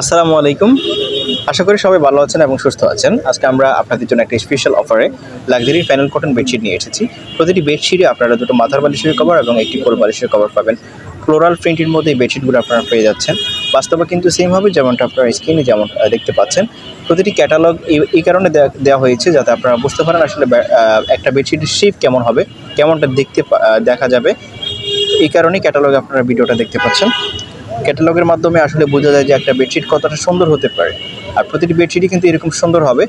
আসসালামু আলাইকুম। আশা করি সবাই ভালো আছেন এবং সুস্থ আছেন। আজকে আমরা আপনাদের জন্য একটা স্পেশাল অফারে লাক্সারি প্যানেল কটন বেডশিট নিয়ে এসেছি। প্রতিটি বেডশিটে আপনারা দুটো মাথার বালিশের কভার এবং একটি কোল বালিশের কভার পাবেন। ফ্লোরাল প্রিন্টের মধ্যে এই বেডশিটগুলো আপনারা পেয়ে যাচ্ছেন। বাস্তবে কিন্তু সেম হবে যেমনটা আপনারা স্ক্রিনে যেমন দেখতে পাচ্ছেন। প্রতিটি ক্যাটালগ এই কারণে দেওয়া হয়েছে যাতে আপনারা বুঝতে পারেন আসলে একটা বেডশিটের শেপ কেমন হবে, কেমনটা দেখতে দেখা যাবে। এই কারণেই ক্যাটালগে আপনারা ভিডিওটা দেখতে পাচ্ছেন। ক্যাটালগের মাধ্যমে আসলে বোঝা যায় যে একটা বেডশিট কতটা সুন্দর হতে পারে। আর প্রতিটি বেডশিটই কিন্তু এরকম সুন্দর হবে।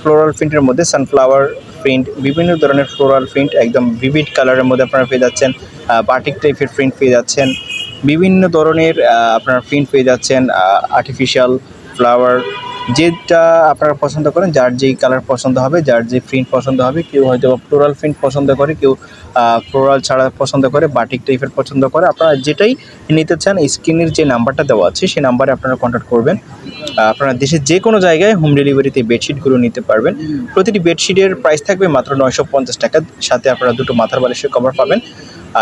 ফ্লোরাল প্রিন্টের মধ্যে সানফ্লাওয়ার প্রিন্ট, বিভিন্ন ধরনের ফ্লোরাল প্রিন্ট, একদম ভিভিড কালারের মধ্যে আপনারা পেয়ে যাচ্ছেন। বাটিক টাইপের প্রিন্ট পেয়ে যাচ্ছেন। বিভিন্ন ধরনের আপনার প্রিন্ট পেয়ে যাচ্ছেন আর্টিফিশিয়াল ফ্লাওয়ার যেটা আপনারা পছন্দ করেন, যার যেই কালার পছন্দ হবে, যার যে প্রিন্ট পছন্দ হবে, কেউ হয়তো ফ্লোরাল প্রিন্ট পছন্দ করে, কেউ ফ্লোরাল ছাড়া পছন্দ করে বাটিক টাইপের পছন্দ করে, আপনারা যেটাই নিতে চান স্ক্রিনের যে নাম্বারটা দেওয়া আছে, সেই নাম্বারে আপনারা কন্ট্যাক্ট করবেন। আপনারা দেশের যে কোনো জায়গায় হোম ডেলিভারিতে বেডশিটগুলো নিতে পারবেন। প্রতিটি বেডশিটের প্রাইস থাকবে মাত্র নয়শো পঞ্চাশ টাকা, সাথে আপনারা দুটো মাথার বালিশের কভার পাবেন।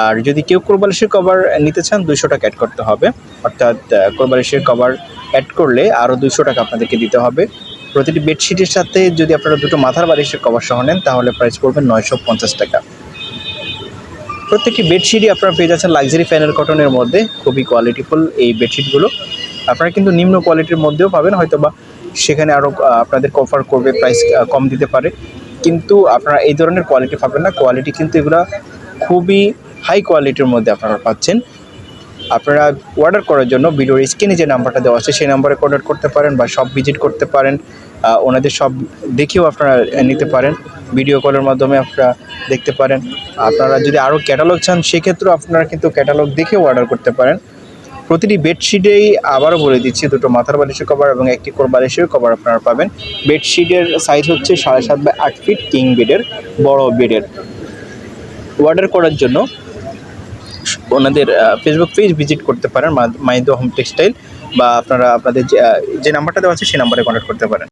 আর যদি কেউ কোরবালিশের কভার নিতে চান দুশো টাকা অ্যাড করতে হবে। অর্থাৎ কোরবালিশের কভার অ্যাড করলে আরও দুশো টাকা আপনাদেরকে দিতে হবে। প্রতিটি বেডশিটের সাথে যদি আপনারা দুটো মাথার বালিশের কভার সহ নেন, তাহলে প্রাইস পড়বে নয়শো পঞ্চাশ টাকা। প্রত্যেকটি বেডশিটই আপনারা পেয়ে যাচ্ছেন লাক্সারি প্যানেল কটনের মধ্যে। খুবই কোয়ালিটিফুল এই বেডশিটগুলো। আপনারা কিন্তু নিম্ন কোয়ালিটির মধ্যেও পাবেন হয়তো বা সেখানে আরও আপনাদের কভার করবে প্রাইস কম দিতে পারে। কিন্তু আপনারা এই ধরনের কোয়ালিটি পাবেন না। কোয়ালিটি কিন্তু এগুলো খুবই হাই কোয়ালিটির মধ্যে আপনারা পাচ্ছেন। আপনারা অর্ডার করার জন্য ভিডিওর স্ক্রিনে যে নাম্বারটা দেওয়া আছে, সেই নাম্বারে অর্ডার করতে পারেন বা সব ভিজিট করতে পারেন। ওনাদের সব দেখেও আপনারা নিতে পারেন। ভিডিও কলের মাধ্যমে আপনারা দেখতে পারেন। আপনারা যদি আরও ক্যাটালগ চান, সেক্ষেত্রেও আপনারা কিন্তু ক্যাটালগ দেখেও অর্ডার করতে পারেন। প্রতিটি বেডশিটেই আবারও বলে দিচ্ছি, দুটো মাথার বালিশের কভার এবং একটি কোর বালিশের কভার আপনারা পাবেন। বেডশিটের সাইজ হচ্ছে সাড়ে সাত বাই আট ফিট কিং বেডের বড় বেডের অর্ডার করার জন্য ওনাদের ফেসবুক পেজ ভিজিট করতে পারেন মাইদো হোম টেক্সটাইল বা আপনারা আপনাদের যে, নাম্বারটা দেওয়া আছে সেই নাম্বারে কন্ট্যাক্ট করতে পারেন।